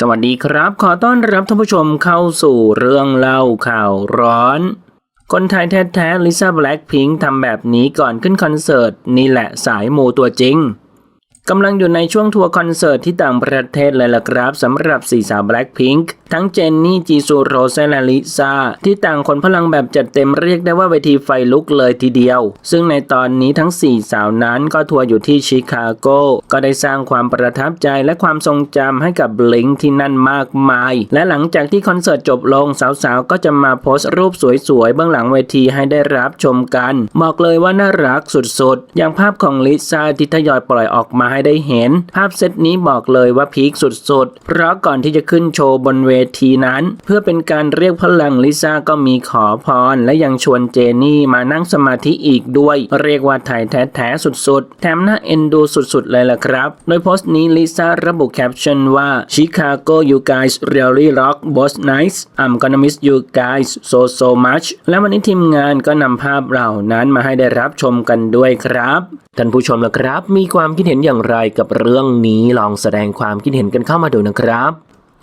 สวัสดีครับ ขอต้อนรับท่านผู้ชมเข้าสู่เรื่องเล่าข่าวร้อน คนไทยแท้ๆลิซ่าแบล็กพิงค์ทำแบบนี้ก่อนขึ้นคอนเสิร์ต นี่แหละสายมูตัวจริงกำลังอยู่ในช่วงทัวร์คอนเสิร์ตที่ต่างประเทศเลยล่ะครับสำหรับสี่สาว Blackpink ทั้งเจนนี่จีซูโรเซและลิซ่าที่ต่างคนพลังแบบจัดเต็มเรียกได้ว่าเวทีไฟลุกเลยทีเดียว ซึ่งในตอนนี้ทั้ง 4 สาวนั้นก็ทัวร์อยู่ที่ชิคาโก ก็ได้สร้างความประทับใจและความทรงจำให้กับบลิงที่นั่นมากมาย และหลังจากที่คอนเสิร์ตจบลงสาวๆ ก็จะมาโพสต์รูปสวยๆเบื้องหลังเวทีให้ได้รับชมกัน บอกเลยว่าน่ารักสุดๆ อย่างภาพของลิซ่าที่ทยอยปล่อยออกมาให้ได้เห็น ภาพเซตนี้บอกเลยว่าพีคสุดๆ เพราะก่อนที่จะขึ้นโชว์บนเวทีนั้น เพื่อเป็นการเรียกพลังลิซ่าก็มีขอพร และยังชวนเจนี่มานั่งสมาธิอีกด้วย เรียกว่าไทยแท้ๆสุดๆ แถมน่าเอ็นดูสุดๆ เลยล่ะครับ โดยโพสต์นี้ลิซ่าระบุแคปชั่นว่า Chicago you guys really rock both nights I'm gonna miss you guys so so much และวันนี้ทีมงานก็นำภาพเหล่านั้นมาให้ได้รับชมกันด้วยครับท่านผู้ชมล่ะครับ มีความคิดเห็นอย่างไรกับเรื่องนี้ลองแสดงความคิดเห็นกันเข้ามาดูนะครับ